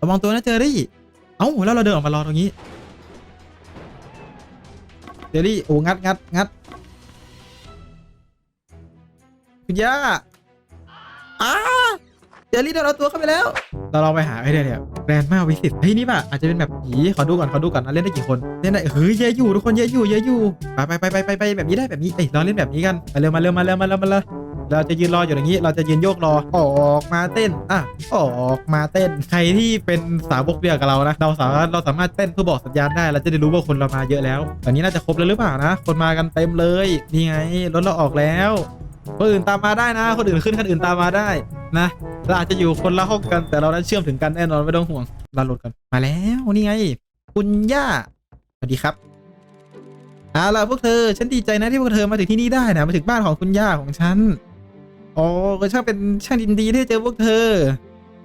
ระวังตัวนะเจอรี่ เอ้าแล้วเราเดินออกมารอตรงนี้ เจอรี่โอ้งัดงัดงัดคุณย่าอ้าเจอรี่โดนเอาตัวเข้าไปแล้ว เราลองไปหาไอเดียเนี่ยแรนมาวิสิตเฮ้ยนี่ป่ะอาจจะเป็นแบบผีขอดูก่อนขอดูก่อนนะเล่นได้กี่คนเล่นได้เฮ้ยเยอะอยู่ทุกคนเยอะอยู่เยอะอยู่ไปไปไปไปไปไปแบบนี้ได้แบบนี้เอ้ยลองเล่นแบบนี้กันมาเร็วมาเร็วมาเร็วมาเร็วมาเร็ว เราจะยืนรออยู่อย่างนี้ เราจะยืนโยกรอออกมาเต้นอะออกมาเต้นใครที่เป็นสาวกเดียวกับเรานะเราสามารถเราสามารถเต้นเพื่อบอกสัญญาณได้เราจะได้รู้ว่าคนเรามาเยอะแล้วตอนนี้น่าจะครบแล้วหรือเปล่านะ คนมากันเต็มเลยนี่ไงรถเราออกแล้วคนอื่นตามมาได้นะ คนอื่นขึ้นคันอื่นตามมาได้นะเราอาจจะอยู่คนละห้องกันแต่เรานั้นเชื่อมถึงกันแน่นอนไม่ต้องห่วงเราโหลดกันมาแล้วนี่ไง คุณย่าสวัสดีครับเอาล่ะพวกเธอ ฉันดีใจนะที่พวกเธอมาถึงที่นี่ได้นะมาถึงบ้านของคุณย่าของฉัน อ๋อช่างเป็นช่างยินดีที่ได้เจอพวกเธอ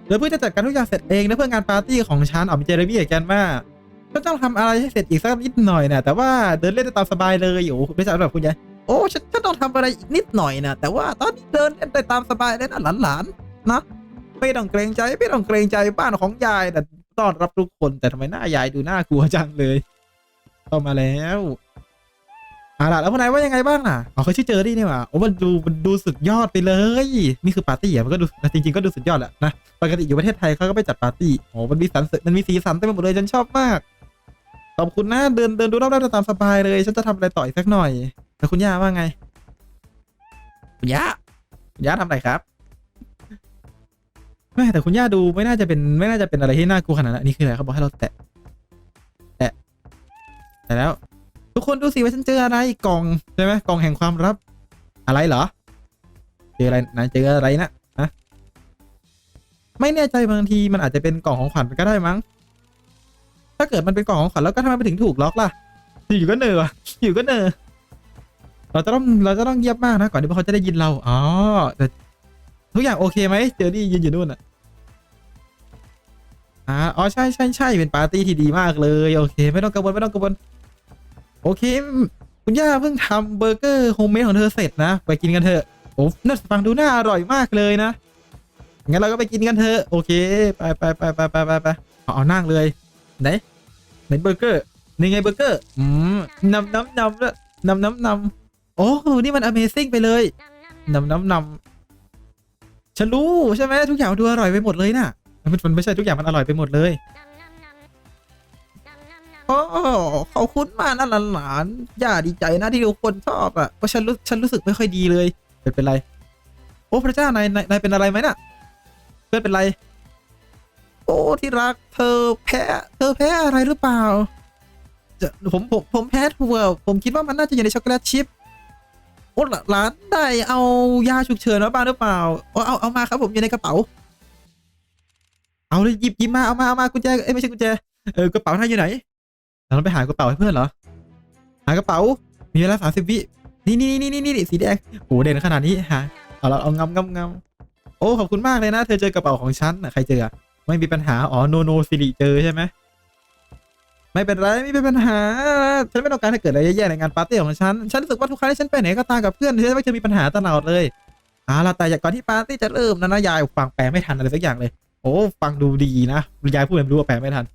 แล้วเพื่อจะจัดการทุกอย่างเสร็จเองนะเพื่องานปาร์ตี้ของฉันออกมีเจอร์บี้กันว่าก็ต้องทำอะไรให้เสร็จอีกสักนิดหน่อยนะแต่ว่าเดินเล่นได้ตามสบายเลยโอ้ไม่ใช่แบบคุณยายโอ้ฉันฉันต้องทำอะไรอีกนิดหน่อยนะแต่ว่าตอนนี้เดินเล่นได้ตามสบายเลยนะหลานๆนะไม่ต้องเกรงใจไม่ต้องเกรงใจบ้านของยายแต่ต้อนรับทุกคนแต่ทำไมหน้ายายดูน่ากลัวจังเลยเข้ามาแล้ว เอาล่ะแล้วพวกนายว่ายังไงบ้างน่ะอ๋อเขาชื่อเจอรี่นี่หว่าโอ้มันดูมันดูสุดยอดไปเลย นี่คือปาร์ตี้อะมันก็ดูจริงๆก็ดูสุดยอดแหละนะปกติอยู่ประเทศไทยเขาก็ไปจัดปาร์ตี้โอ้มันมีสันมันมีสีสันเต็มไปหมดเลยฉันชอบมากขอบคุณนะเดินเดินดูรอบๆตามสบายเลย ฉันจะทำอะไรต่ออีกสักหน่อย แต่คุณย่าว่าไง คุณย่าคุณย่าทำอะไรครับแม่แต่คุณย่าดูไม่น่าจะเป็นไม่น่าจะเป็นอะไรที่น่ากลัวขนาดนั้นอันนี่คืออะไรเขาบอกให้เราแตะแตะแต่แล้ว ทุกคนดูสิว่าฉันเจออะไรกล่องใช่ไหมกล่องแห่งความลับ อะไรเหรอ เจออะไรนายเจออะไรนะฮะไม่แน่ใจบางทีมันอาจจะเป็นกล่องของขวัญก็ได้มั้ง ถ้าเกิดมันเป็นกล่องของขวัญแล้วก็ทำไมไปถึงถูกล็อกล่ะ อยู่ก็เนอวะอยู่ก็เนอเราจะต้องเราจะต้องเงียบมากนะก่อนที่พวกเขาจะได้ยินเราอ๋อแต่ทุกอย่างโอเคไหมเจอรี่ยืนอยู่นู่นอะอ๋อใช่ใช่ใช่เป็นปาร์ตี้ที่ดีมากเลย โอเค ไม่ต้องกังวลไม่ต้องกังวล โอเค คุณย่าเพิ่งทำเบอร์เกอร์โฮมเมดของเธอเสร็จนะ ไปกินกันเถอะโอ้น่าฟังดูน่าอร่อยมากเลยนะ งั้นเราก็ไปกินกันเถอะ โอเค ไปไปไปไปไปไปไปเอาเอานั่งเลย ไหน ไหนเบอร์เกอร์ นี่ไงเบอร์เกอร์ อืมนำน้ำนำด้วนำน้ำนำโอ้ นี่มัน Amazing ไปเลยนำน้ำนำฉันรู้ใช่ไหมทุกอย่างดูอร่อยไปหมดเลยน่ะมันไม่ใช่ทุกอย่างมันอร่อยไปหมดเลย โอ้ขอบคุณมากนะหลานๆย่าดีใจนะที่ทุกคนชอบอะเพราะฉันรู้ฉันรู้สึกไม่ค่อยดีเลยเป็นเป็นไร โอ้พระเจ้านายนายนายเป็นอะไรไหมน่ะ เพื่อนเป็นไร โอ้ที่รักเธอแพ้ เธอแพ้อะไรหรือเปล่าจะผมผมผมแพ้ถั่วผมคิดว่ามันน่าจะอยู่ในช็อกโกแลตชิพโอ้หลานได้เอายาฉุกเฉินมาบ้างหรือเปล่าเอาเอาเอามาครับผมอยู่ในกระเป๋า เอาเลยหยิบหยิบมาเอามาเอามากุญแจเอ้ยไม่ใช่กุญแจเออกระเป๋านายอยู่ไหน เราไปหากระเป๋าให้เพื่อนเหรอ หากระเป๋า มีเวลาสามสิบวิ นี่นี่นี่นี่นี่สีแดงโอ้เด่นขนาดนี้ฮะเอาเราเอางำงำงำโอ้ขอบคุณมากเลยนะ เธอเจอกระเป๋าของฉันใครเจอ ไม่มีปัญหา อ๋อโนโนสิริเจอใช่ไหมไม่เป็นไรไม่เป็นปัญหา ฉันไม่ต้องการให้เกิดอะไรแย่ๆในงานปาร์ตี้ของฉัน ฉันรู้สึกว่าทุกครั้งที่ฉันไปไหนก็ตามกับเพื่อนฉันไม่เคยมีปัญหาตลอดเลยเอาล่ะแต่ก่อนที่ปาร์ตี้จะเริ่มนะนะยายฟังแปลไม่ทันอะไรสักอย่างเลย โอ้ ฟังดูดีนะยายพูดแบบรู้ว่าแปลไม่ทัน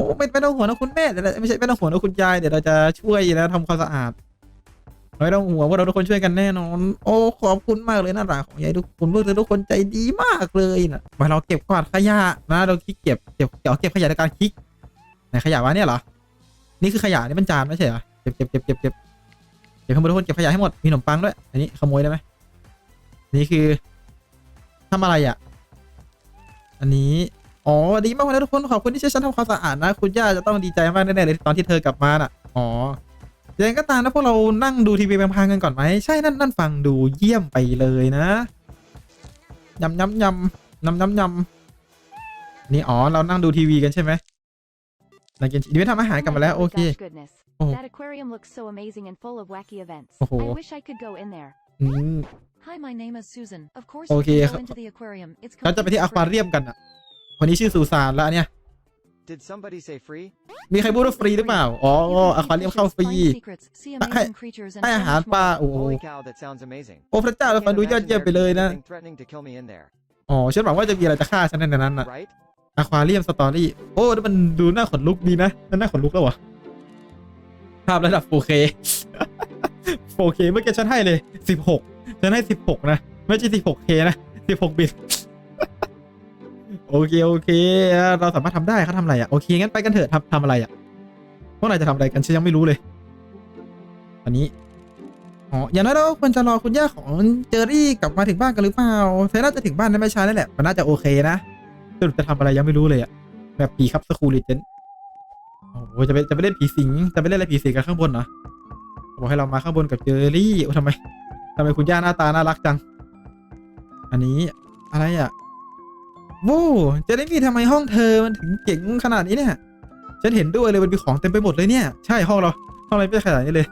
อ้ไม่ไม่ต้องห่วงนะคุณแม่เดี๋ยวเราไม่ใช่ไม่ต้องห่วงนะคุณยายเดี๋ยวเราจะช่วยนะทำความสะอาดไม่ต้องห่วงว่าเราทุกคนช่วยกันแน่นอน โอ้ขอบคุณมากเลยนะหลานของยายทุกคนพวกเธอทุกคนใจดีมากเลยนะมาเราเก็บกวาดขยะนะเราคิดเก็บเก็บเดี๋ยวเก็บขยะในการคิกไหนขยะวะเนี่ยเหรอนี่คือขยะนี่เป็นจานไม่ใช่เหรอเก็บเก็บเก็บเก็บเก็บเก็บมยทุกคนเก็บขยะให้หมดมีขนมปังด้วยอันนี้ขโมยได้ไหมนี่คือทำอะไรอะ อันนี้ อ๋อดีมากเลยทุกคนขอบคุณที่ช่วยฉันทำความสะอาดนะ คุณย่าจะต้องดีใจมากแน่ๆเลยตอนที่เธอกลับมาน่ะอ๋อยังไงก็ตามนะพวกเรานั่งดูทีวีบางพังกันก่อนไหมใช่นั่นนั่นฟังดูเยี่ยมไปเลยนะยำยำยำยำยำยำนี่อ๋อเรานั่งดูทีวีกันใช่ไหมนักเรียนดีไม่ทำอาหารกลับมาแล้วโอเค Gosh, goodness. Oh. That aquarium looks so amazing and full of wacky events. Oh. I wish I could go in there. อืม Hi, my name is Susan. Of course, Okay, you can ha- go into the aquarium. It's เราจะไปที่ completely อควา free. เรียมกันอะ คนนี้ชื่อซูซานแล้วอันเนี่ย Did somebody say free? มีใครพูดว่าฟรีหรือเปล่า อ๋อ You can อควาเรียมเข้าฟรี find secrets, see Hey, amazing creatures, and ให้ so อาหาร much ปลา more. โอ้โห Holy cow, that sounds amazing. โอ้พระเจ้าเรา I ฟัง can't ดูยอด imagine เยี่ยม there ไปเลย could be นะ anything threatening to kill me in there, อ๋อ ฉันหวังว่าจะมีอะไรจะฆ่าฉันในนั้นน่ะ right? อะควาเรียมสตอรี่ โอ้นี่มันดูน่าขนลุกดีนะนั่นน่าขนลุกแล้ววะภาพระดับ 4K 4K เมื่อกี้ฉันให้เลย 16 ฉันให้ 16 นะ ไม่ใช่ 16K นะ 16 บิต โอเคโอเค เราสามารถทำได้เขาทำอะไรอะโอเคงั้นไปกันเถอะทำทำอะไรอะพวกนายจะทำอะไรกันฉันยังไม่รู้เลย อันนี้อ๋ออย่างนั้นเราควรจะรอคุณย่าของเจอรี่กลับมาถึงบ้านกันหรือเปล่าเธอน่าจะถึงบ้านได้ไม่ช้านั่นแหละมันน่าจะโอเคนะสรุปจะทำอะไรยังไม่รู้เลยอะแบบผีครับสคูลเลเจนโอ้โหจะไปจะไปเล่นผีสิงจะไปเล่นอะไรผีสิงกันข้างบนเหรอบอกให้เรามาข้างบนกับเจอรี่โอ้ทำไมทำไมคุณย่าหน้าตาน่ารักจัง อันนี้อะไรอะ โว้เจอรี่ทำไมห้องเธอมันถึงเจ๋งขนาดนี้เนี่ย ฉันเห็นด้วยเลยมันมีของเต็มไปหมดเลยเนี่ย ใช่ห้องเราห้องอะไรไม่ขนาดนี้เลย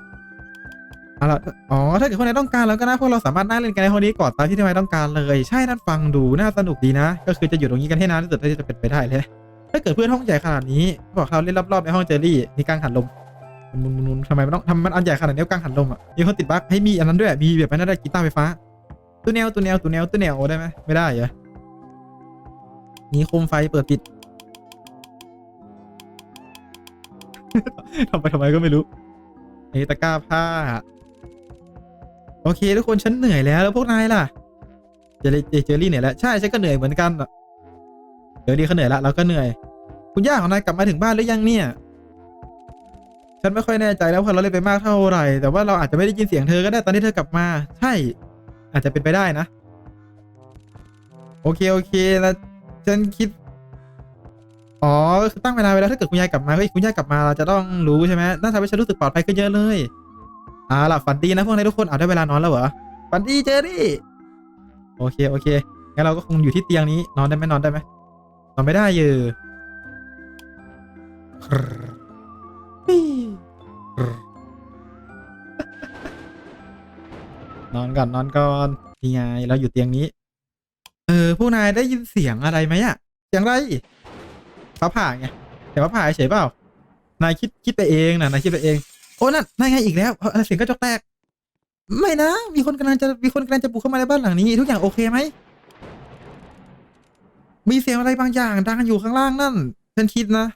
เอาละอ๋อ ถ้าเกิดคนไหนต้องการแล้วก็นะพวกเราสามารถนั่งเล่นกันในห้องนี้ก่อนตามที่ทำไมต้องการเลย ใช่นั่นฟังดูน่าสนุกดีนะ ก็คือจะอยู่ตรงนี้กันให้นานที่สุดที่จะเป็นไปได้เลย ถ้าเกิดเพื่อนห้องใหญ่ขนาดนี้บอกเราเล่นรอบๆในห้องเจอรี่มีกังหันลมมุนๆๆทำไมมันต้องทำมันอันใหญ่ขนาดนี้กังหันลมอะมีคนติดบั๊กให้มีอันนั้นด้วยมีแบบนั้นได้กีตาร์ไฟฟ้าตัวแนวตัวแนวตัวแนวตัวแนวได้ไหมไม่ได้เหรอ มีโคมไฟเปิดปิด ทำไปทำไมก็ไม่รู้นี่ตะกร้าผ้า โอเค ทุกคนฉันเหนื่อยแล้วแล้วพวกนายล่ะ เจอรี่เจอรี่เหนื่อยแล้ว ใช่ฉันก็เหนื่อยเหมือนกันเจอรี่เขาเหนื่อยแล้วเราก็เหนื่อย คุณย่าของนายกลับมาถึงบ้านหรือยังเนี่ย ฉันไม่ค่อยแน่ใจแล้วเพราะเราเล่นไปมากเท่าไหร่ แต่ว่าเราอาจจะไม่ได้ยินเสียงเธอก็ได้ตอนที่เธอกลับมา ใช่ อาจจะเป็นไปได้นะ โอเค โอเคแล้ว ฉันคิด อ๋อคือตั้งเวลาไว้แล้วถ้าเกิดคุณยายกลับมาเฮ้ยคุณยายกลับมาเราจะต้องรู้ใช่ไหมน่าทำให้ฉันรู้สึกปลอดภัยขึ้นเยอะเลยอ่าล่ะฝันดีนะพวกนายทุกคนเอาได้เวลานอนแล้วเหรอฝันดีเจอรี่โอเคโอเคงั้นเราก็คงอยู่ที่เตียงนี้นอนได้ไหมนอนได้ไหมนอนไม่ได้เยอะนอนก่อนนอนก่อนนี่ไงเราอยู่เตียงนี้ เออพวกนายได้ยินเสียงอะไรไหมอะเสียงอะไรฟ้าผ่าไงแต่ฟ้าผ่าเฉยเปล่านายคิดคิดไปเองนะนายคิดไปเองโอ้นั่นนายไงอีกแล้วเอ่อเสียงกระจกแตก ไม่นะ มีคนกำลังจะมีคนกำลังจะบุกเข้ามาในบ้านหลังนี้ ทุกอย่างโอเคไหมมีเสียงอะไรบางอย่างดังอยู่ข้างล่างนั่นฉันคิดนะ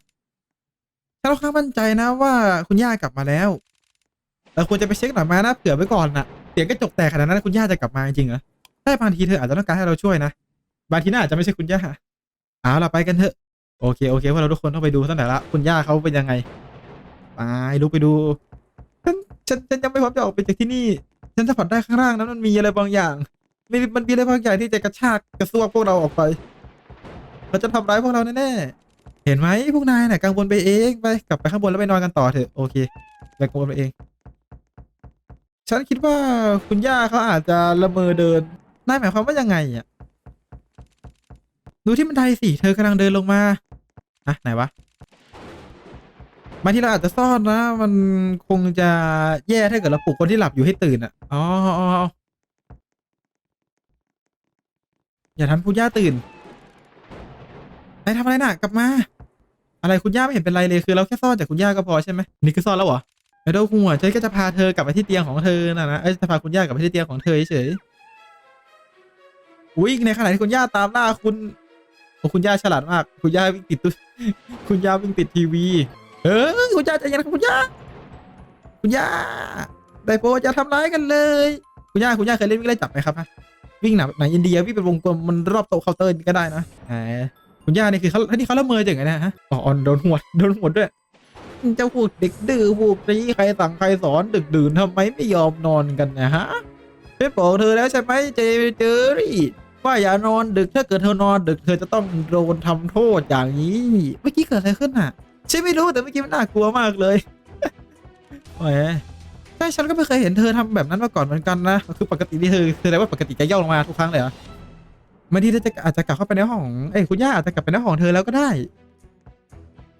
ฉันค่อนข้างมั่นใจนะว่าคุณย่ากลับมาแล้วเราควรจะไปเช็คหน่อยมานะเผื่อไว้ก่อนนะเสียงกระจกแตกขนาดนั้นคุณย่าจะกลับมาจริงเหรอใช่บางทีเธออาจจะต้องการให้เราช่วยนะ บางทีน่าจะไม่ใช่คุณย่าเอาล่ะไปกันเถอะ โอเคโอเคพวกเราทุกคนต้องไปดูตั้งแต่ละ คุณย่าเขาเป็นยังไง ไปลุกไปดูฉันฉันฉันยังไม่พร้อมจะออกไปจากที่นี่ ฉันจะฝันได้ข้างล่างนั้นมันมีอะไรบางอย่างมีมันมีอะไรบางอย่างที่จะกระชากกระซวกพวกเราออกไปเราจะทำร้ายพวกเราแน่ๆเห็นไหมพวกนายน่ะกังวลไปเองไปกลับไปข้างบนแล้วไปนอนกันต่อเถอะโอเคไปกังวลไปเอง ฉันคิดว่าคุณย่าเขาอาจจะละเมอเดินนายหมายความว่ายังไงอะ ดูที่บันไดสิ เธอกำลังเดินลงมาอะไหนวะบางทีเราอาจจะซ่อนนะ มันคงจะแย่ถ้าเกิดเราปลุกคนที่หลับอยู่ให้ตื่นอะ อ๋ออ๋ย่าทำคุณย่าตื่นนายทำอะไรน่ะ กลับมา อะไรคุณย่าไม่เห็นเป็นไรเลยคือเราแค่ซ่อนจากคุณย่าก็พอใช่ไหมนี่คือซ่อนแล้วเหรอไม่ต้องห่วงฉันก็จะพาเธอกลับไปที่เตียงของเธอน่ะนะเอ้จะพาคุณย่ากลับไปที่เตียงของเธอเฉยๆอุ้ยในขณะที่คุณย่าตามล่าคุณ โอ้คุณย่าฉลาดมาก คุณย่าวิ่งติดตู้คุณย่าวิ่งติดทีวีเออคุณย่าใจเย็นครับคุณย่า คุณย่าได้โปรดอย่าทำร้ายกันเลย คุณย่าคุณย่าเคยเล่นวิ่งไล่จับไหมครับฮะวิ่งหนักไหนอินเดียวิ่งเป็นวงกลมมันรอบโต๊ะเคาน์เตอร์ก็ได้นะแหมคุณย่านี่คือเขาที่เขาละเมอจังไงนะฮะอ๋อโดนหัวดโดนหัวดด้วยเจ้าพวกเด็กดื้อพวกนี้ใครสั่งใครสอนดึกดื่นทำไมไม่ยอมนอนกันนะฮะฉันบอกเธอแล้วใช่ไหมเจเจอรี่ ว่าอย่านอนดึกถ้าเกิดเธอนอนดึกเธอจะต้องโดนทำโทษอย่างนี้เมื่อกี้เกิดอะไรขึ้นอะฉันไม่รู้แต่เมื่อกี้มันน่ากลัวมากเลยโอ้ยใช่ฉันก็ไม่เคยเห็นเธอทำแบบนั้นมาก่อนเหมือนกันนะคือปกติที่เธอคืออะไรว่าปกติจะย่องลงมาทุกครั้งเลยเหรอไม่ที่เธอจะอาจจะกลับเข้าไปในห้องเอ้คุณย่าอาจจะกลับไปในห้องเธอแล้วก็ได้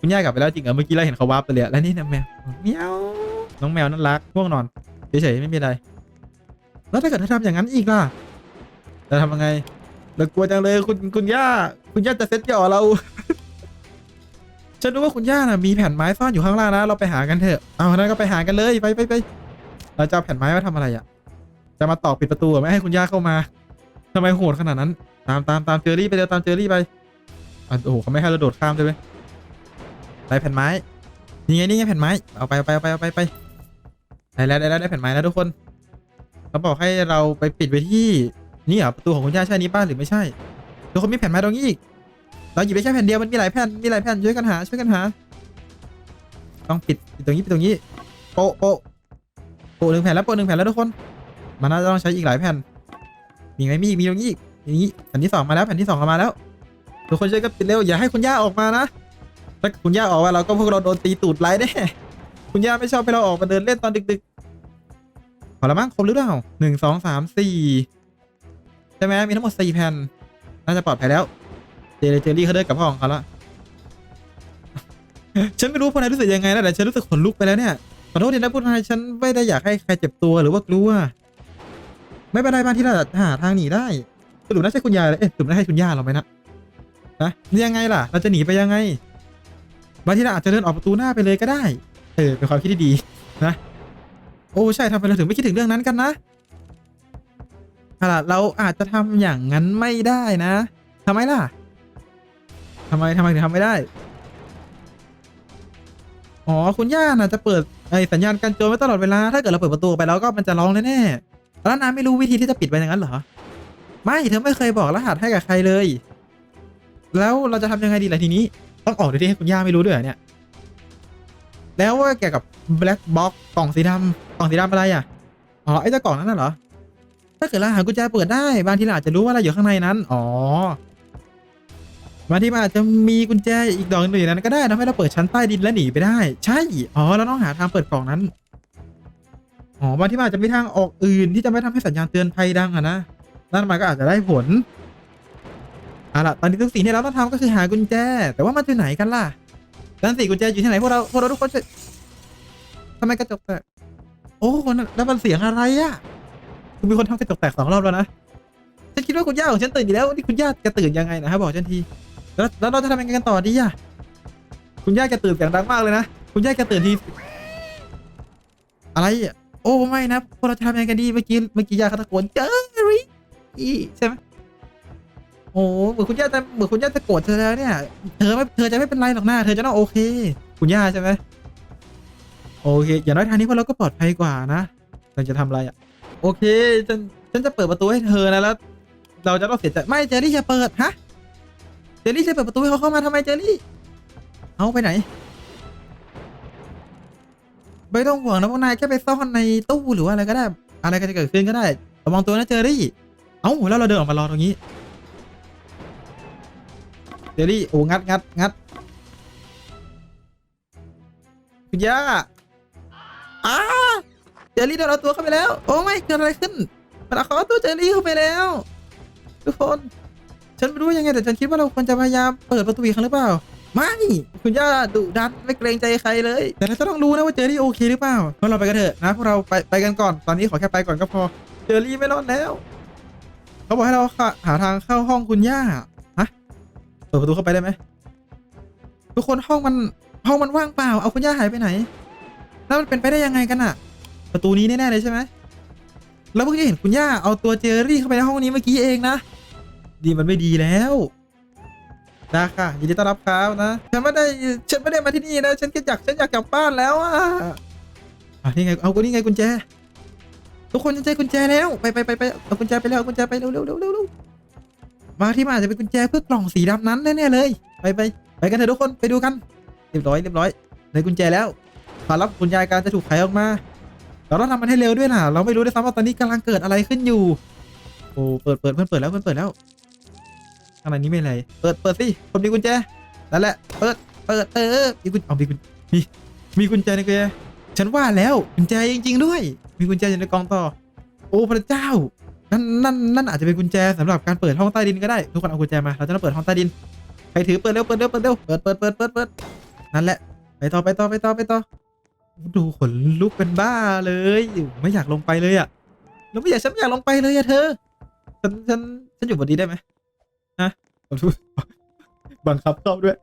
คุณย่ากลับไปแล้วจริงเหรอเมื่อกี้เราเห็นเขาวาร์ปไปเลยแล้วนี่นะแมวเมียวน้องแมวนั่นรักง่วงนอนเฉยๆไม่มีอะไร แล้วถ้าเกิดเธอทำอย่างนั้นอีกล่ะ จะทำยังไงเรากลัวจังเลยคุณคุณย่า คุณย่าจะเซ็ตจ่อเรา ฉันรู้ว่าคุณย่าน่ะมีแผ่นไม้ซ่อนอยู่ข้างล่างนะ เราไปหากันเถอะ เอานั้นก็ไปหากันเลยไปไปไปเราจะเอาแผ่นไม้มาทำอะไรอะ จะมาตอกปิดประตูไม่ให้คุณย่าเข้ามาทำไมโหดขนาดนั้น ตามตามตามเจอรี่ไปเร็วตามเจอรี่ไปอะโอ้โหเขาไม่ให้เราโดดข้ามใช่ไหมได้แผ่นไม้นี่ไงนี่ไงแผ่นไม้เอาไปเอาไปเอาไปเอาไปไปได้แล้วได้แล้วได้แผ่นไม้แล้วทุกคนเขาบอกให้เราไปปิดไว้ที่ นี่เหรอประตูของคุณย่าใช่นี้ป้าหรือไม่ใช่ทุกคนมีแผ่นไม้ตรงนี้อีก เราหยิบไปแค่แผ่นเดียวมันมีหลายแผ่นมีหลายแผ่นช่วยกันหาช่วยกันหา ต้องปิดปิดตรงนี้ปิดตรงนี้โปะโปะโปะหนึ่งแผ่นแล้วโปะหนึ่งแผ่นแล้วทุกคน มันน่าจะต้องใช้อีกหลายแผ่น มีไหมมีอีกมีตรงนี้อีกอย่างนี้แผ่นที่สองมาแล้วแผ่นที่สองก็มาแล้วทุกคนช่วยกันปิดเร็วอย่าให้คุณย่าออกมานะถ้าคุณย่าออกมาเราก็พวกเราโดนตีตูดไล่แน่คุณย่าไม่ชอบให้เราออกมาเดินเล่นตอนดึกๆพอล้วมั้งครบหรือเปล่าหนึ่งสองสามสี่ ช่ไหมมีทั้งหมดสี่แผ่น น่าจะปลอดภัยแล้ว เจเจอรี่เขาเดินกับพ่อของเขาละฉันไม่รู้พวกนายรู้สึกยังไงนะแต่ฉันรู้สึกขนลุกไปแล้วเนี่ยขอโทษทีนะพวกนายฉันไม่ได้อยากให้ใครเจ็บตัวหรือว่ากลัว ไม่เป็นไรบ้างที่เราหาทางหนีได้สรุปน่าใช่คุณยายเลยเอ๊ะสรุปน่าใช่คุณย่าเราไหมนะนะนี่ยังไงล่ะ เราจะหนีไปยังไงบางทีเราอาจจะเดินออกประตูหน้าไปเลยก็ได้ เออเป็นความคิดที่ดีนะ โอ้ใช่ทำไมเราถึงไม่คิดถึงเรื่องนั้นกันนะ เอาล่ะเราอาจจะทำอย่างนั้นไม่ได้นะทำไมล่ะทำไมทำไมถึงทำไม่ได้ อ๋อ คุณย่าน่ะจะเปิดไอสัญญาณการโจรไว้ตลอดเวลา ถ้าเกิดเราเปิดประตูไปแล้วก็มันจะร้องแน่ๆแล้วนายไม่รู้วิธีที่จะปิดไปอย่างนั้นเหรอ ไม่เธอไม่เคยบอกรหัสให้กับใครเลย แล้วเราจะทำยังไงดีล่ะทีนี้ ต้องออกโดยที่ให้คุณย่าไม่รู้ด้วยเนี่ย แล้วว่าเกี่ยวกับ black box กกล่องสีดำกล่องสีดำอะไรอะ อ๋อไอ้เจ้ากล่องนั้นน่ะเหรอ ถ้าเกิดเราหากุญแจเปิดได้ บางทีเราอาจจะรู้ว่าอะไรอยู่ข้างในนั้น อ๋อบางทีมันอาจจะมีกุญแจอีกดอกหนึ่งอยู่นั้นก็ได้ทำให้เราเปิดชั้นใต้ดินและหนีไปได้ ใช่ อ๋อ เราต้องหาทางเปิดกล่องนั้น อ๋อบางทีมันอาจจะมีทางออกอื่นที่จะไม่ทำให้สัญญาณเตือนภัยดังอะนะ นั่นมันก็อาจจะได้ผลเอาล่ะ ตอนนี้ทุกสิ่งที่เราต้องทำก็คือหากุญแจ แต่ว่ามันอยู่ไหนกันล่ะด้านสี่กุญแจอยู่ที่ไหนพวกเราพวกเราทุกคนช่วยทำไมกระจกแตกโอ้คนแล้วมันเสียงอะไรอะ คือมีคนทำกระจกแตกสองรอบแล้วนะ ฉันคิดว่าคุณย่าของฉันตื่นอยู่แล้ว นี่คุณย่าจะตื่นยังไงนะครับบอกฉันที แล้วแล้วเราจะทำยังไงกันต่อดีอะคุณย่าแกตื่นเสียงดังมากเลยนะ คุณย่าแกตื่นที อะไรอะโอ้ไม่นะพวกเราจะทำยังไงกันดี เมื่อกี้เมื่อกี้ย่าเขาตะโกนเจอรี่ใช่ไหมโอ้เหมือนคุณย่าจะเหมือนคุณย่าจะโกรธเธอแล้วเนี่ย เธอไม่เธอจะไม่เป็นไรหรอกนะเธอจะต้องโอเค คุณย่าใช่ไหมโอเค อย่างน้อยทางนี้พวกเราก็ปลอดภัยกว่านะเราจะทำอะไรอะ โอเคฉันฉันจะเปิดประตูให้เธอนะแล้ว เราจะต้องเสียใจไม่เจอรี่จะเปิดฮะเจอรี่จะเปิดประตูให้เขาเข้ามาทำไมเจอรี่เอาไปไหนไม่ต้องห่วงนะพวกนายแค่ไปซ่อนในตู้หรือว่าอะไรก็ได้ อะไรก็จะเกิดขึ้นก็ได้ระวังตัวนะเจอรี่เอ้าแล้วเราเดินออกมารอตรงนี้เจอรี่โอ้งัดงัดงัดคุณย่าอ้า เจอรี่โดนเอาตัวเข้าไปแล้ว โอ้ไม่เกิดอะไรขึ้นมันเอาเขาเอาตัวเจอรี่เข้าไปแล้ว ทุกคน ฉันไม่รู้ยังไงแต่ฉันคิดว่าเราควรจะพยายามเปิดประตูอีกครั้งหรือเปล่า ไม่คุณย่าดุดันไม่เกรงใจใครเลย แต่เราจะต้องรู้นะว่าเจอรี่โอเคหรือเปล่าพวกเราไปกันเถอะนะพวกเราไปไปกันก่อนตอนนี้ขอแค่ไปก่อนก็พอ เจอรี่ไม่รอดแล้ว เขาบอกให้เราหาทางเข้าห้องคุณย่าฮะเปิดประตูเข้าไปได้ไหมทุกคนห้องมันห้องมันว่างเปล่า เอาคุณย่าหายไปไหน แล้วมันเป็นไปได้ยังไงกันอะ ประตูนี้แน่ๆเลยใช่ไหมแล้วเพิ่งจะเห็นคุณย่าเอาตัวเจอรี่เข้าไปในห้องนี้เมื่อกี้เองนะ ดีมันไม่ดีแล้วนะค่ะยินดีต้อนรับครับนะฉันไม่ได้ฉันไม่ได้มาที่นี่นะฉันแค่อยากฉันอยากกลับบ้านแล้วอะอะนี่ไงเอากูนี่ไงกุญแจ ทุกคนฉันเจอกุญแจแล้วไปไปไปไปเอากุญแจไปแล้วเอากุญแจไปเร็วเร็วเร็วเร็วมาที่มาจะเป็นกุญแจเพื่อกล่องสีดำนั้นแน่ๆเลย ไปไปไปกันเถอะทุกคนไปดูกันเรียบร้อยเรียบร้อยในกุญแจแล้วขอรับคุณยายการจะถูกไขออกมา เราต้องทำมันให้เร็วด้วยนะเราไม่รู้ด้วยซ้ำว่าตอนนี้กำลังเกิดอะไรขึ้นอยู่ โอ้เปิดเปิดเพื่อนเปิดแล้วเพื่อนเปิดแล้วข้างในนี้ไม่อะไร เปิดเปิดสิคนมีกุญแจนั่นแหละ เปิดเปิดเออมีกุญเอามีกุญมีมีกุญแจในกุญแจฉันว่าแล้วกุญแจจริง ๆ ด้วย มีกุญแจอยู่ในกองต่อ โอ้พระเจ้านั่นนั่นนั่นอาจจะเป็นกุญแจสำหรับการเปิดห้องใต้ดินก็ได้ทุกคนเอากุญแจมาเราจะต้องเปิดห้องใต้ดินใครถือเปิดเร็วเปิดเร็วเปิดเร็วเปิดเปิดเปิดเปิดเปิดนั่นแหละไปต่อไปต่อไปต่อไปต่อ ดูขนลุกเป็นบ้าเลยไม่อยากลงไปเลยอะแล้วไม่อยากฉันไม่อยากลงไปเลยอะเธอฉันฉันฉันอยู่บนนี้ได้ไหมฮะขอโทษบังคับเข้าด้วย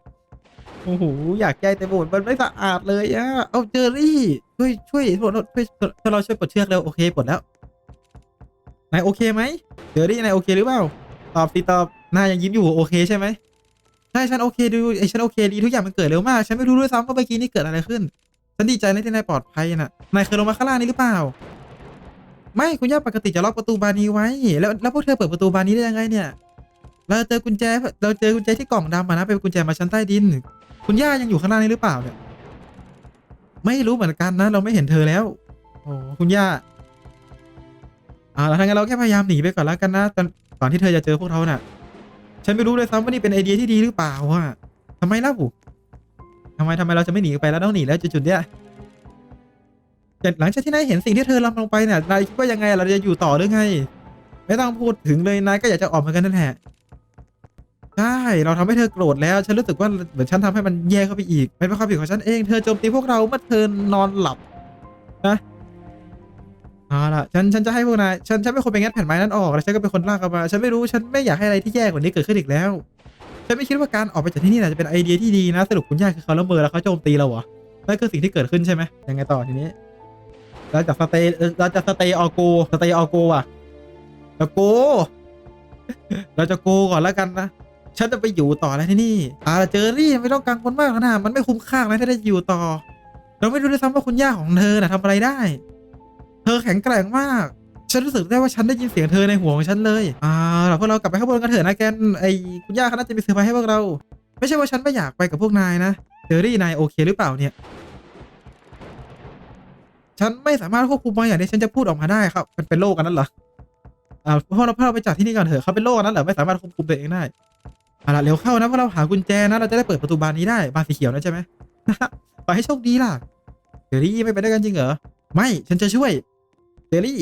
โอ้โหอยากใจแต่บดมันไม่สะอาดเลยอะเอาเจอรี่ ช่วยช่วยช่วยช่วยถ้าเราช่วยปลดเชือกแล้วโอเคปลดแล้วนายโอเคไหมเจอรี่นายโอเคหรือเปล่าตอบสิตอบนายยังยิ้มอยู่โอเคใช่ไหมใช่ฉันโอเคดูไอฉันโอเคดีทุกอย่างมันเกิดเร็วมาก ฉันไม่รู้ด้วยซ้ำว่าเมื่อกี้นี่เกิดอะไรขึ้น ฉันดีใจนะที่นายปลอดภัยน่ะ นายเคยลงมาข้างล่างนี้หรือเปล่า ไม่คุณย่าปกติจะล็อกประตูบานนี้ไว้ แล้วแล้วพวกเธอเปิดประตูบานนี้ได้ยังไงเนี่ย เราเจอกุญแจ เราเจอกุญแจที่กล่องดำอะนะ เป็นกุญแจมาชั้นใต้ดิน คุณย่ายังอยู่ข้างล่างนี้หรือเปล่าเนี่ย ไม่รู้เหมือนกันนะ เราไม่เห็นเธอแล้ว โอ้คุณย่าอ่าแล้วทางนั้นเราแค่พยายามหนีไปก่อนแล้วกันนะ ตอนก่อนที่เธอจะเจอพวกเราน่ะ ฉันไม่รู้เลยซ้ำว่านี่เป็นไอเดียที่ดีหรือเปล่าอะทำไมเล่า ทำไมทำไมเราจะไม่หนีไปแล้วต้องหนีแล้วจุดๆเนี้ยแต่หลังจากที่นายเห็นสิ่งที่เธอทำลงไปเนี่ยนายคิดว่ายังไงเราจะอยู่ต่อหรือไง ไม่ต้องพูดถึงเลยนายก็อยากจะออกเหมือนกันนั่นแหละใช่เราทำให้เธอโกรธแล้ว ฉันรู้สึกว่าเหมือนฉันทำให้มันแย่เข้าไปอีกเป็นเพราะความผิดของฉันเองเธอโจมตีพวกเราเมื่อเธอนอนหลับนะเอาล่ะฉันฉันจะให้พวกนายฉันฉันเป็นคนไปงัดแผ่นไม้นั้นออกแล้วฉันก็เป็นคนลากเอามา ฉันไม่รู้ฉันไม่อยากให้อะไรที่แย่กว่านี้เกิดขึ้นอีกแล้ว ฉันไม่คิดว่าการออกไปจากที่นี่น่ะจะเป็นไอเดียที่ดีนะสรุปคุณย่าคือเขาละเมอแล้วเขาโจมตีเราเหรอนั่นคือสิ่งที่เกิดขึ้นใช่ไหมยังไงต่อทีนี้ เราจะสเตย์เราจะสเตย์ออโกสเตย์ออโกอะเราโก เราจะโกก่อนแล้วกันนะฉันจะไปอยู่ต่อแล้วที่นี่อาเจอรี่ไม่ต้องกังวลมากนะมันไม่คุ้มค่านะถ้าได้อยู่ต่อ เราไม่รู้ด้วยซ้ำว่าคุณย่าของเธอน่ะทำอะไรได้ เธอแข็งแกร่งมาก ฉันรู้สึกได้ว่าฉันได้ยินเสียงเธอในหัวของฉันเลยอ่าเราพวกเรากลับไปข้างบนกันเถอะนะแกนไอ้คุณย่าเขาน่าจะมีเซอร์ไพรส์ให้พวกเรา ไม่ใช่ว่าฉันไม่อยากไปกับพวกนายนะเจอรี่นายโอเคหรือเปล่าเนี่ยฉันไม่สามารถควบคุมบางอย่างที่ฉันจะพูดออกมาได้ครับ มันเป็นโรคกันนั่นเหรอ อ่าพวกเราพวกเราไปจากที่นี่ก่อนเถอะเขาเป็นโรคกันนั่นเหรอ ไม่สามารถควบคุมตัวเองได้เอาล่ะเร็วเข้านะเพราะเราหากุญแจนะ เราจะได้เปิดประตูบานนี้ได้ บานสีเขียวนะใช่ไหมไปให้โชคดีล่ะ เจอรี่ไม่ไปด้วยกันจริงเหรอ ไม่ ฉันจะช่วย เจอรี่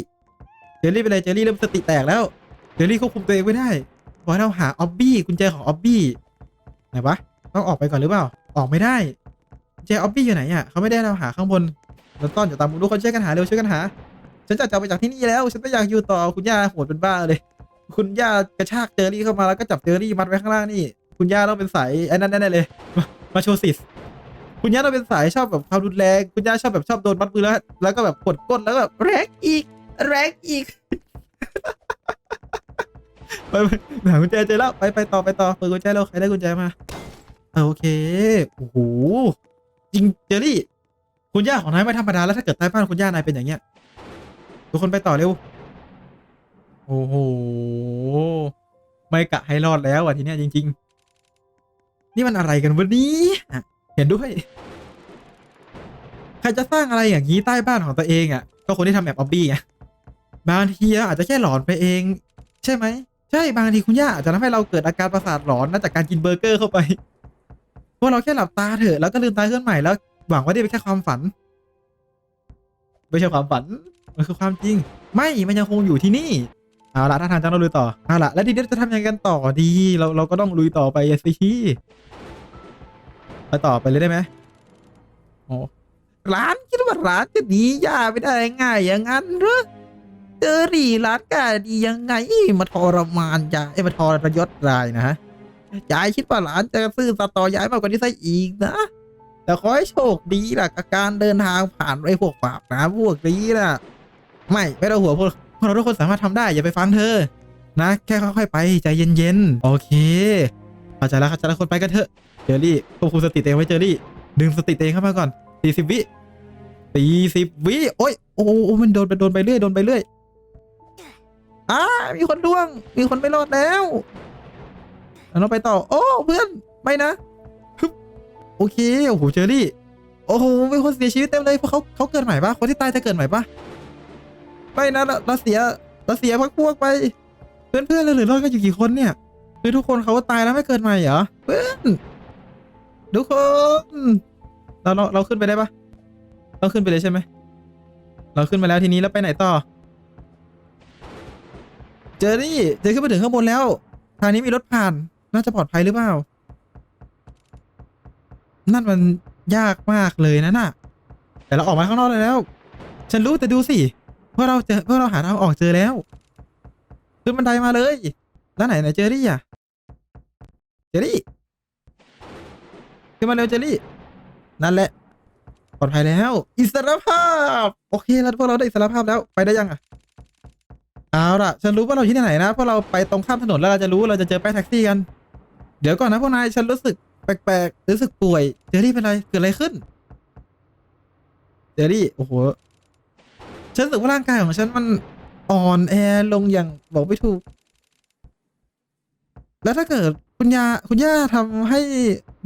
เจอรี่เป็นไรเจอรี่เริ่มสติแตกแล้วเจอรี่ควบคุมตัวเองไม่ได้บอกให้เราหาออบบี้กุญแจของออบบี้ไหนวะต้องออกไปก่อนหรือเปล่า ออกไม่ได้กุญแจออบบี้อยู่ไหนอะเขาไม่ได้เราหาข้างบนเราต้อนจะตามทุกคนช่วยกันหาเร็วช่วยกันหา ฉันจะจะไปจากที่นี่แล้ว ฉันไม่อยากอยู่ต่อคุณย่าโหดเป็นบ้าเลย คุณย่ากระชากเจอรี่เข้ามาแล้วก็จับเจอรี่มัดไว้ข้างล่างนี่ คุณย่าต้องเป็นสายไอ้นั่นแน่เลย มามาโชว์สิสคุณย่าต้องเป็นสายชอบแบบความรุนแรงคุณย่าชอบแบบชอบโดนมัดมือแล้ว แล้วก็แบบกดก้นแล้วก็แบบแรงอีก แรงอีก ไปไปหากุญแจเจอแล้ว ไปไปต่อไปต่อเปิดกุญแจแล้วใครได้กุญแจมาเออโอเค โอ้โห จริงเจอรี่ คุณย่าของนายไม่ธรรมดาแล้วถ้าเกิดใต้บ้านคุณย่านายเป็นอย่างเงี้ย ทุกคนไปต่อเร็ว โอ้โห ไม่กะให้รอดแล้วอะทีเนี้ยจริง ๆ นี่มันอะไรกันวะนี้อ่เห็นด้วยใครจะสร้างอะไรอย่างนี้ใต้บ้านของตัวเองอะ ก็คนที่ทำแบบออบบี้ไง บางทีอาจจะแค่หลอนไปเอง ใช่ไหม ใช่บางทีคุณย่าอาจจะทำให้เราเกิดอาการประสาทหลอนนะจากการกินเบอร์เกอร์เข้าไปพวกเราแค่หลับตาเถอะแล้วก็ลืมตาขึ้นใหม่แล้วหวังว่านี่เป็นแค่ความฝัน ไม่ใช่ความฝันมันคือความจริง ไม่มันยังคงอยู่ที่นี่เอาละถ้าทางจะต้องลุยต่อเอาละแล้วทีนี้จะทำยังไงกันต่อดี เราเราก็ต้องลุยต่อไปสิไปต่อไปเลยได้ไหมโอ้ร้านคิดว่าร้านจะดีย่าไม่ได้ง่ายอย่างนั้นหรือ เจอรี่ร้านกล้าดียังไง มาทรมานยายเอ้มาทรยศรายนะฮะยายคิดว่าหลานจะซื่อสัตย์ต่อยายมากกว่านี้ซะอีกนะ แต่ขอให้โชคดีล่ะกับการเดินทางผ่านไอ้พวกปาบนะพวกนี้ล่ะ ไม่ไม่ต้องหัวงพวกเราทุกคนสามารถทำได้อย่าไปฟังเธอ นะ แค่ค่อยๆไปใจเย็นๆโอเคเข้าใจแล้วเข้าใจแล้วคนไปกันเถอะเจอรี่ควบคุมสติเองไว้เจอรี่ดึงสติเองเข้ามาก่อนสี่สิบวิสี่สิบวิโอ้ยโอ้โหมันโดนไปโดนไปเรื่อยโดนไปเรื่อย อ้ามีคนล่วง มีคนไม่รอดแล้วเราไปต่อ โอ้เพื่อนไม่นะโอเคโอ้โหเจอรี่โอ้โหมีคนเสียชีวิตเต็มเลยเพราะเขาเขาเกิดใหม่ปะคนที่ตายจะเกิดใหม่ปะไม่นะเราเราเสียเราเสียพักพวกไป เพื่อนเพื่อนเราเหลือรอดกันอยู่กี่คนเนี่ย คือทุกคนเขาตายแล้วไม่เกิดใหม่เหรอเพื่อนทุกคนเราเราเราขึ้นไปได้ปะเราขึ้นไปเลยใช่ไหมเราขึ้นมาแล้วทีนี้แล้วไปไหนต่อ เจอรี่เจอขึ้นไปถึงข้างบนแล้ว ทางนี้มีรถผ่าน น่าจะปลอดภัยหรือเปล่า นั่นมันยากมากเลยนะน่ะ แต่เราออกมาข้างนอกแล้ว ฉันรู้แต่ดูสิพวกเราเจอพวกเราหาทางออกเจอแล้วขึ้นบันไดมาเลย แล้วไหนไหนเจอรี่อะ เจอรี่ขึ้นมาเร็วเจอรี่ นั่นแหละปลอดภัยแล้ว อิสรภาพ โอเคแล้วพวกเราได้อิสรภาพแล้วไปได้ยังอะ เอาล่ะ ฉันรู้ว่าเราอยู่ที่ไหนนะเพราะเราไปตรงข้ามถนนแล้วเราจะรู้เราจะเจอป้ายแท็กซี่กัน เดี๋ยวก่อนนะพวกนายฉันรู้สึกแปลกๆรู้สึกป่วยเจอรี่เป็นไรเกิดอะไรขึ้นเจอรี่โอ้โหฉันรู้สึกว่าร่างกายของฉันมันอ่อนแอลงอย่างบอกไม่ถูก แล้วถ้าเกิดคุณยาคุณย่าทำให้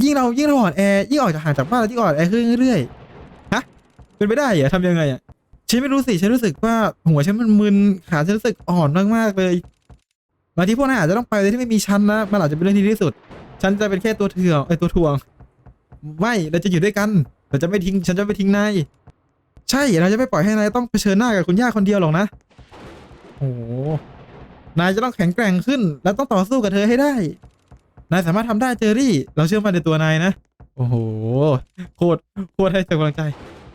ยิ่งเรายิ่งเราอ่อนแอยิ่งออกจากห่างจากบ้านเรายิ่งอ่อนแอขึ้นเรื่อยๆฮะเป็นไปได้เหรอทำยังไงอะ ฉันไม่รู้สิ ฉันรู้สึกว่าหัวฉันมันมึน ขาฉันรู้สึกอ่อนมากๆเลยบางทีพวกนายอาจจะต้องไปโดยที่ไม่มีฉันนะ มันอาจจะเป็นเรื่องที่ดีที่สุด ฉันจะเป็นแค่ตัวเถื่อนไอยตัวทวง ไม่ เราจะอยู่ด้วยกัน เราจะไม่ทิ้ง ฉันจะไม่ทิ้งนาย ใช่ เราจะไม่ปล่อยให้นายต้องเผชิญหน้ากับคุณย่าคนเดียวหรอกนะ โอ้นายจะต้องแข็งแกร่งขึ้น และต้องต่อสู้กับเธอให้ได้ นายสามารถทำได้เจอรี่ เราเชื่อมั่นในตัวนายนะ โอ้โห โคตร โคตรให้กำลังใจ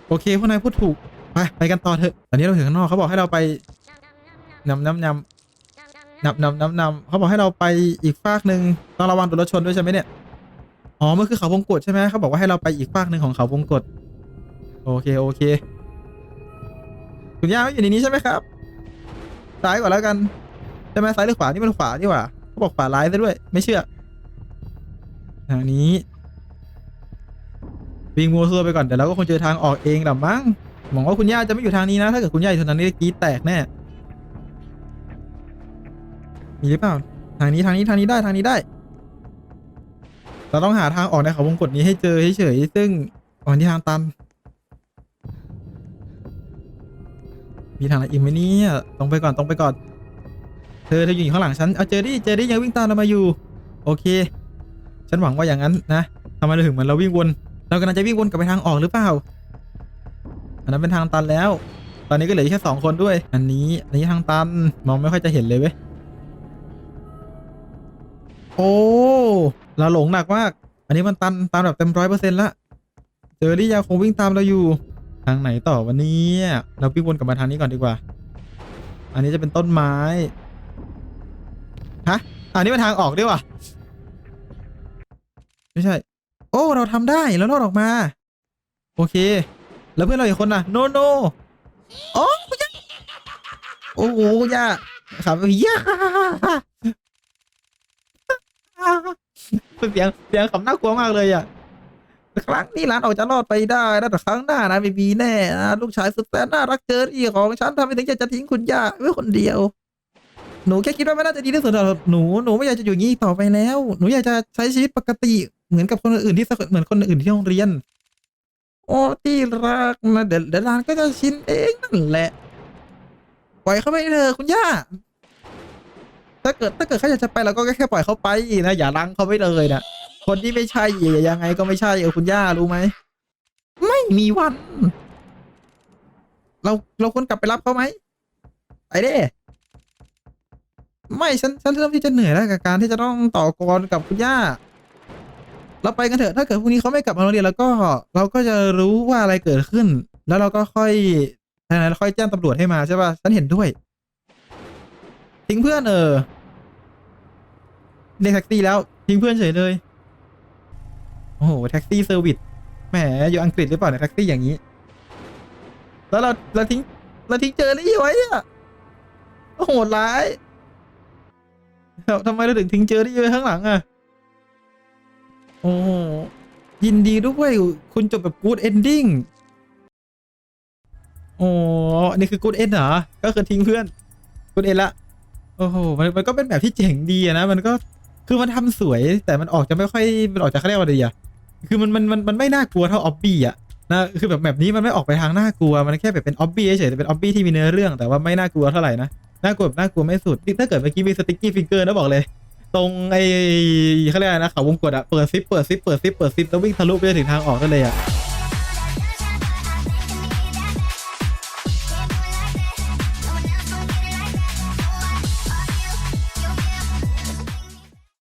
โอเคพวกนายพูดถูก ไปไปกันต่อเถอะ ตอนนี้เราถึงข้างนอกเขาบอกให้เราไปนำนำนำนำนำนำนำเขาบอกให้เราไปอีกฟากหนึ่งต้องระวังโดนรถชนด้วยใช่ไหมเนี่ย อ๋อมันคือเขาวงกตใช่ไหมเขาบอกว่าให้เราไปอีกฟากหนึ่งของเขาวงกตโอเคโอเค คุณย่าไม่อยู่ในนี้ใช่ไหมครับ ซ้ายก่อนแล้วกันใช่ไหมซ้ายหรือขวา นี่มันขวานี่หว่าเขาบอกขวาร้ายซะด้วย ไม่เชื่อ ทางนี้ วิ่งมัวซัวไปก่อน เดี๋ยวเราก็คงเจอทางออกเองแหละมั้ง หวังว่าคุณย่าจะไม่อยู่ทางนี้นะ ถ้าเกิดคุณย่าอยู่ทางนี้กีแตกแน่ มีหรือเปล่า ทางนี้ทางนี้ทางนี้ได้ทางนี้ได้ เราต้องหาทางออกในเขาวงกตนี้ให้เจอเฉยๆซึ่งออกที่ทางตัน มีทางอะไรอีกไหมเนี่ยตรงไปก่อนตรงไปก่อน เธอเธออยู่ข้างหลังฉัน เอาเจอรี่เจอรี่ยังวิ่งตามเรามาอยู่ โอเค ฉันหวังว่าอย่างนั้นนะทำไมเราถึงเหมือนเราวิ่งวน เรากำลังจะวิ่งวนกลับไปทางออกหรือเปล่า อันนั้นเป็นทางตันแล้ว ตอนนี้ก็เหลือแค่สองคนด้วย อันนี้อันนี้ทางตันมองไม่ค่อยจะเห็นเลยเว้ยโอ้เราหลงหนักมาก อันนี้มันตันตันแบบเต็มร้อยเปอร์เซ็นต์ละเจอรี่ยังคงวิ่งตามเราอยู่ ทางไหนต่อวันนี้เราวิ่งวนกลับมาทางนี้ก่อนดีกว่า อันนี้จะเป็นต้นไม้ฮะอันนี้เป็นทางออกด้วยว่ะไม่ใช่ โอ้ เราทำได้แล้วรอดออกมา โอเค แล้วเพื่อนเราอีกคนน่ะ โนโนโอ้คุณย่าโอ้โหคุณย่าขับย่าเป็นเสียงเสียงขำน่ากลัวมากเลยอะครั้งนี้ร้านออกจะรอดไปได้นะแต่ครั้งหน้านะไม่มีแน่นะลูกชายสุดแสนน่ารักเจอรี่ของฉันทำไมถึงจะจะทิ้งคุณย่าไว้คนเดียวหนูแค่คิดว่าไม่น่าจะดีที่สุดหรอกหนูหนูไม่อยากจะอยู่งี้ต่อไปแล้ว หนูอยากจะใช้ชีวิตปกติเหมือนกับคนอื่นที่เหมือนคนอื่นที่โรงเรียน โอ้ที่รักนะเดี๋ยวเดี๋ยวหลานก็จะชินเองนั่นแหละ ปล่อยเขาไปเถอะคุณย่า ถ้าเกิดถ้าเกิดเขาอยากจะไปเราก็แค่ปล่อยเขาไปนะอย่าลังเขาไปเลยนะคนที่ไม่ใช่ยังไงก็ไม่ใช่เออคุณย่ารู้ไหมไม่มีวัน เราเราควรกลับไปรับเขาไหมไปเด้ไม่ฉันฉันเริ่มที่จะเหนื่อยแล้วกับการที่จะต้องต่อกรกับคุณย่า เราไปกันเถอะถ้าเกิดพรุ่งนี้เขาไม่กลับมาโรงเรียนแล้วก็เราก็จะรู้ว่าอะไรเกิดขึ้น แล้วเราก็ค่อยทางนั้นค่อยแจ้งตำรวจให้มาใช่ป่ะฉันเห็นด้วย ทิ้งเพื่อนเออเรียกแท็กซี่แล้ว ทิ้งเพื่อนเฉยเลย โอ้โหแท็กซี่เซอร์วิสแหมอยู่อังกฤษหรือเปล่าเนี่ยแท็กซี่อย่างนี้ แล้วเราเราทิ้งเราทิ้งเจอรี่ไว้อะโอ้โหดร้ายทำไมเราถึงทิ้งเจอรี่ไว้ข้างหลังอะ อ้ยินดีด้วยคุณจบแบบ good ending โอ้อันนี้คือ good end เหรอ ก็คือทิ้งเพื่อน good end ละโอ้โหมันมันก็เป็นแบบที่เจ๋งดีอะนะ มันก็คือมันทำสวยแต่มันออกจะไม่ค่อยมันออกจะเขาเรียกว่าอะไรอะคือมันมันมันมันไม่น่ากลัวเท่าออบบี้อะนะคือแบบแบบนี้มันไม่ออกไปทางน่ากลัวมันแค่แบบเป็นออบบี้เฉยๆแต่เป็นออบบี้ที่มีเนื้อเรื่องแต่ว่าไม่น่ากลัวเท่าไหร่นะน่ากลัวแบบน่ากลัวไม่สุดถ้าเกิดเมื่อกี้มีสติ๊กกี้ฟิงเกอร์นะบอกเลย ตรงไอ้เขาเรียกอะไรนะเขาวงกดอะเปิดซิปเปิดซิปเปิดซิปเปิดซิปแล้ววิ่งทะลุไปถึงทางออกได้เลยอะ